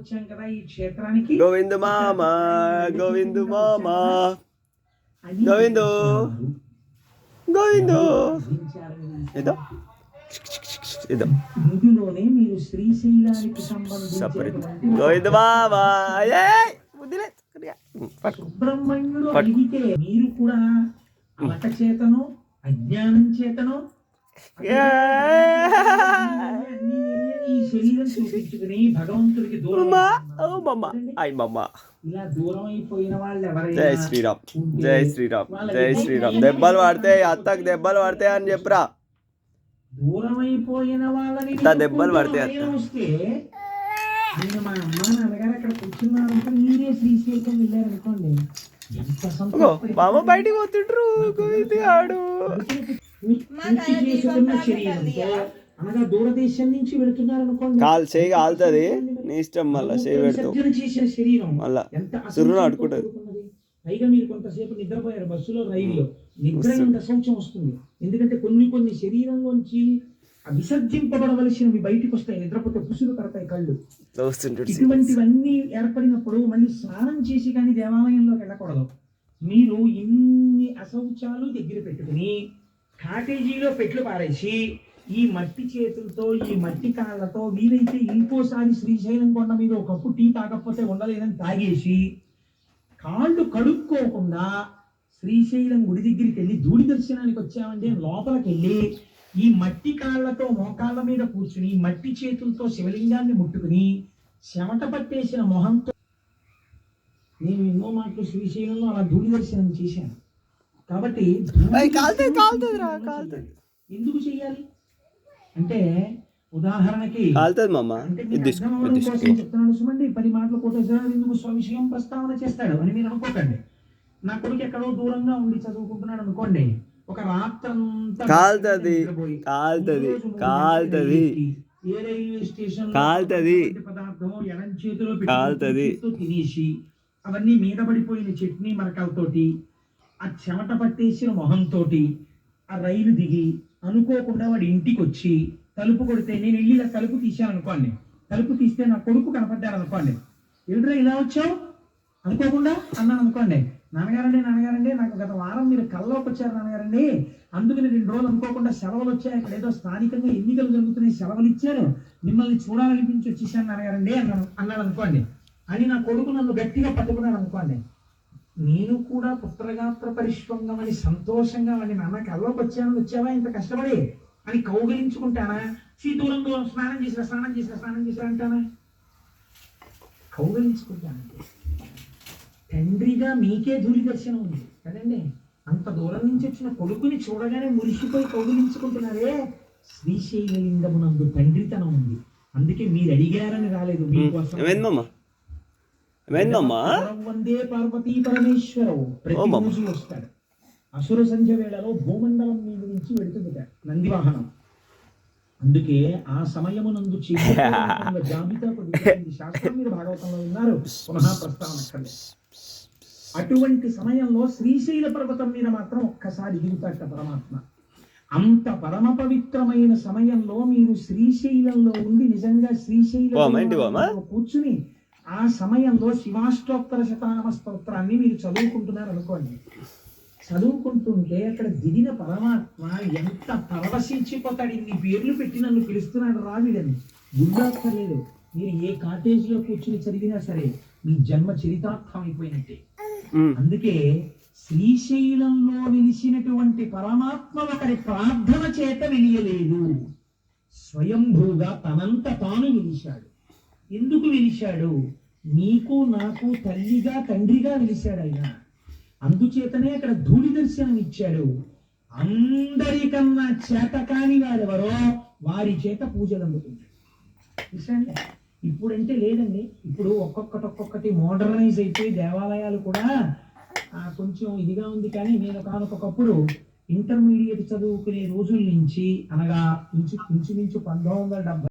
వచ్చాం కదా ఈ క్షేత్రానికి. గోవిందు మామ గోవిందు మామ. గోవిందు. గోవిందు. ఏదో? ఏదో? ఇందులోనే మీరు శ్రీశైలానికి సంబంధించినటువంటి గోవిందు మామ. సుబ్రహ్మణ్యుడు. అడిగితే మీరు కూడా అలక చేతను అజ్ఞానం చేతను ఈ శరీరం చూపించుకుని భగవంతుడికి దూరం అమ్మా ఓ మమ్మ. అయ్ మమ్మ. ఇలా దూరం అయిపోయిన వాళ్ళు జై ఎవరైనా శ్రీరామ్ జై శ్రీరామ్ జై శ్రీరామ్. దెబ్బలు పడితే అత్తకు దెబ్బలు పడతాయి అని చెప్పురా. దూరం అయిపోయిన వాళ్ళని ఇంత దెబ్బలు పడతాయి అత్త. నేను వస్తే నేను మా అమ్మ నాన్నగారు అక్కడ కూర్చున్నారంటే మీరే శ్రీశైలం వెళ్ళారనుకోండి. ఎంత ఓ సంతోషపడి- మామ బయటికి పోతుండ్రు ఆడు శరీరంతో అనగా దూరదేశం నుంచి వెళుతున్నారు అనుకోండి కాలు చేయి కాలుతుంది. నీ ఇష్టం మళ్ళా చేయి పెడతావు చేసిన శరీరం మళ్ళా ఎంత సురును అడుకుంటది. పైగా మీరు కొంతసేపు నిద్రపోయారు బస్సులో రైల్లో. నిద్ర ఎంత అసౌచం వస్తుంది. ఎందుకంటే కొన్ని కొన్ని శరీరంలోంచి విసర్జింపబడవలసినవి బయటికి వస్తాయి. నిద్రపోతే పుసులు కడతాయి కళ్ళు. ఇటువంటివన్నీ ఏర్పడినప్పుడు మళ్ళీ స్నానం చేసి కానీ దేవాలయంలోకి వెళ్ళకూడదు. మీరు ఇన్ని అశౌచాలు దగ్గర పెట్టుకుని కాటేజీలో పెట్లు పారేసి ఈ మట్టి చేతులతో ఈ మట్టి కాళ్ళతో వీలైతే ఇంకోసారి శ్రీశైలం కొండ మీద ఒకప్పుడు టీ తాగకపోతే ఉండలేదని తాగేసి కాళ్ళు కడుక్కోకుండా శ్రీశైలం గుడి దగ్గరికి వెళ్ళి ధూళి దర్శనానికి వచ్చామంటే లోపలికి వెళ్ళి ఈ మట్టి కాళ్ళతో మోకాళ్ళ మీద కూర్చుని మట్టి చేతులతో శివలింగాన్ని ముట్టుకుని చెమట పట్టేసిన మొహంతో నేను ఎన్నో మాటలు శ్రీశైలంలో అలా ధూళి దర్శనం చేశాను కాబట్టి ఎందుకు. చేయాలి? అంటే ఉదాహరణకి కాలుతుంది మామ. చెప్తున్నాను సుమండి. పది మాటలు కోటేశ్వరరావు ఎందుకు స్వవిషయం ప్రస్తావన చేస్తాడు అని మీరు అనుకోకండి. నా కొడుకు ఎక్కడో దూరంగా ఉండి చదువుకుంటున్నాడు అనుకోండి. ఒక రాత్రంతా కాలుతది, ఏ రైల్వే స్టేషన్ కాలుతది. పదార్థం ఎడం చేతిలో కాలుతది. తినేసి అవన్నీ మీద పడిపోయిన చట్నీ మరకలతోటి ఆ చెమట పట్టేసిన మొహంతోటి ఆ రైలు దిగి అనుకోకుండా వాడి ఇంటికి వచ్చి తలుపు కొడితే నేను వెళ్ళి ఇలా తలుపు తీసాను అనుకోండి. తలుపు తీస్తే నా కొడుకు కనపడ్డాను అనుకోండి. ఏంట్రా ఇలా వచ్చావు? అనుకోకుండా అన్నాను అనుకోండి. నాన్నగారండి నాన్నగారండి నాకు గత వారం మీరు కల్లోకి వచ్చారు నాన్నగారండి. అందుకని రెండు రోజులు అనుకోకుండా సెలవులు వచ్చాయి. అక్కడ ఏదో స్థానికంగా ఎన్నికలు జరుగుతున్నాయి సెలవులు ఇచ్చారు. మిమ్మల్ని చూడాలనిపించి వచ్చేసాను నాన్నగారండి అన్నాను అన్నాడు అనుకోండి. అని నా కొడుకు నన్ను గట్టిగా పట్టుకున్నాడు అనుకోండి. నేను కూడా పుత్రగాత్ర పరిష్వంగం అని సంతోషంగా వాడి నాన్న కల్లోకి వచ్చాను వచ్చావా? ఇంత కష్టపడి అని కౌగిలించుకుంటానా? సీ దూరం స్నానం చేసిన స్నానం చేసిన స్నానం చేసిన అంటానా? కౌగిలించుకుంటాను. తండ్రిగా మీకే ధూళి దర్శనం ఉంది. కదండి? అంత దూరం నుంచి వచ్చిన కొడుకుని చూడగానే మురిసిపోయి కౌగిలించుకుంటున్నారే? శ్రీశైలలింగమునందు తండ్రితనం ఉంది. అందుకే మీరు అడిగారని రాలేదు. మీకోసం ఏమైంది మామ ఏమైంది మామ పరం వందే పార్వతీ పరమేశ్వరవు. ప్రతిరోజు వస్తాడు అసుర సంధ్య వేళలో భూమండలం మీద నుంచి వెళుతుంది నంది వాహనం అందుకే ఆ సమయమునందు చేయబడిన జాబితా కొద్దిగా శాస్త్రం మీరు భాగవతంలో ఉన్నారు పునః ప్రస్తావన. అటువంటి సమయంలో శ్రీశైల పర్వతం మీద మాత్రం ఒక్కసారి దిగుతాట పరమాత్మ అంత పరమ పవిత్రమైన సమయంలో మీరు శ్రీశైలంలో ఉండి నిజంగా? శ్రీశైలంలో కూర్చుని ఆ సమయంలో శివాష్టోత్తర శతనామ స్తోత్రాన్ని మీరు చదువుకుంటున్నారు అనుకోండి. చదువుకుంటుంటే అక్కడ దిగిన పరమాత్మ ఎంత పరవశించిపోతాడు ఇన్ని పేర్లు పెట్టి నన్ను పిలుస్తున్నాడు రావిడని గుర్రాక్కర్లేదు మీరు ఏ కాటేజీలో కూర్చుని చదివినా సరే మీ జన్మ చరితార్థం అయిపోయినట్టే. అందుకే శ్రీశైలంలో వెలిసినటువంటి పరమాత్మ ఒకరి ప్రార్థన చేత వెలియలేదు స్వయంభూగా తనంత తాను వెలిశాడు ఎందుకు వెలిశాడు నీకు నాకు తల్లిగా తండ్రిగా నిలిచాడు ఆయన. అందుచేతనే అక్కడ ధూళి దర్శనం ఇచ్చాడు. అందరికన్నా చేతకాని వారెవరో వారి చేత పూజలు అందుకుంటాడు. చూసండి ఇప్పుడంటే లేదండి. ఇప్పుడు ఒక్కొక్కటి ఒక్కొక్కటి మోడర్నైజ్ అయిపోయి దేవాలయాలు కూడా కొంచెం ఇదిగా ఉంది కానీ నేను కానొకప్పుడు ఇంటర్మీడియట్ చదువుకునే రోజుల నుంచి అనగా ఇంచు ఇంచుమించు పంతొమ్మిది వందల డెబ్బై